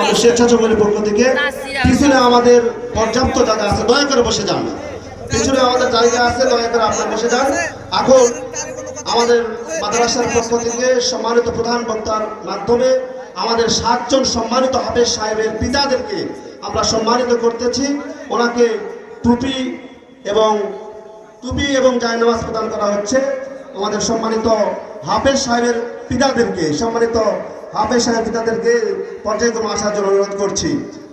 আমাদের স্বেচ্ছাসেবকের পক্ষ থেকে পিছনে আমাদের পর্যাপ্ত জায়গা আছে দয়া করে বসে যান। পিছনে আমাদের জায়গা আছে দয়া করে আপনারা বসে যান। এখন আমাদের মাদ্রাসার পক্ষ থেকে সম্মানিত প্রধান বক্তার মাধ্যমে আমাদের সাতজন সম্মানিত হাফেজ সাহেবের পিতাদেরকে আমরা সম্মানিত করতেছি। ওনাকে টুপি এবং টুপি এবং জায়নামাজ প্রদান করা হচ্ছে। আমাদের সম্মানিত হাফেজ সাহেবের পিতাদেরকে সম্মানিত হাফেজ সাহেব পিতাদেরকে পর্যায়ক্রমে আসার জন্য অনুরোধ করছি।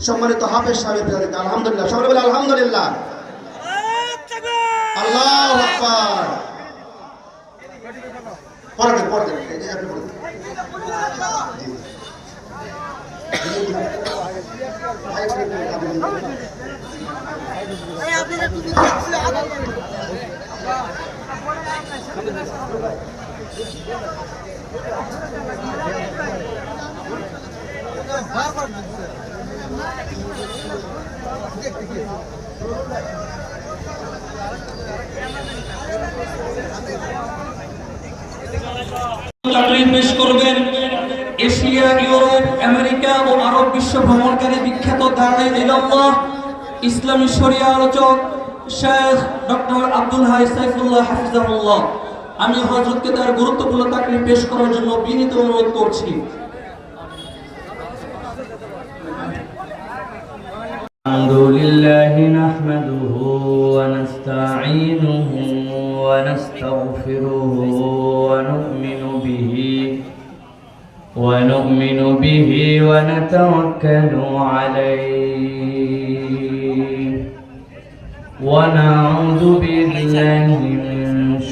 সম্মানিত হাফেজ সাহেবের পিতাদেরকে আলহামদুলিল্লাহ। সবাই বলে আলহামদুলিল্লাহ। আল্লাহ আকবার। পরে পেশ করবেন এশিয়া, ইউরোপ, আমেরিকা ও আরব বিশ্ব ভ্রমণকারী বিখ্যাত দাঁড়ায় ইলাল্লাহ, ইসলামী শরিয়া আলোচক শেখ ডক্টর আব্দুল হাই সাইফুল্লাহ হাফিজাহুল্লাহ। আমি হজরতকে তার গুরুত্বপূর্ণ চাকরি পেশ করার জন্য বিনীত অনুরোধ করছি الحمد لله نحمده ونستعينه ونستغفره ونؤمن به ونؤمن به ونتوكل عليه ونعوذ بالله من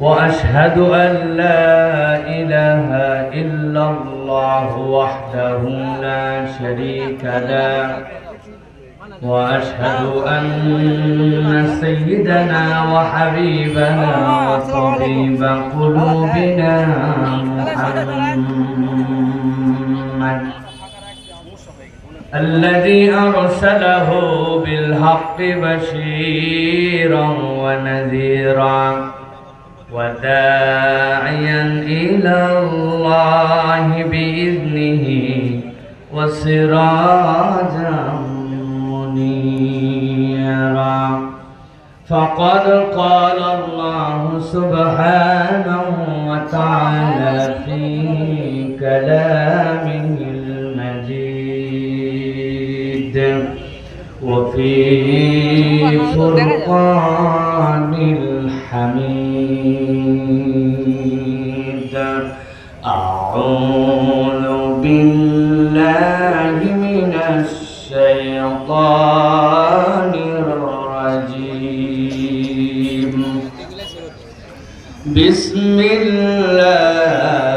وأشهد أن لا إله إلا الله وحده لا شريك له. وأشهد أن سيدنا وحبيبنا وطبيب قلوبنا محمد الذي أرسله بالحق بشيرا ونذيرا. وداعيا إلى الله بإذنه وسراجا منيرا. فقد قال الله سبحانه وتعالى في كلامه المجيد. وفي فرقان الحميد. أعوذ بالله من الشيطان الرجيم. بسم الله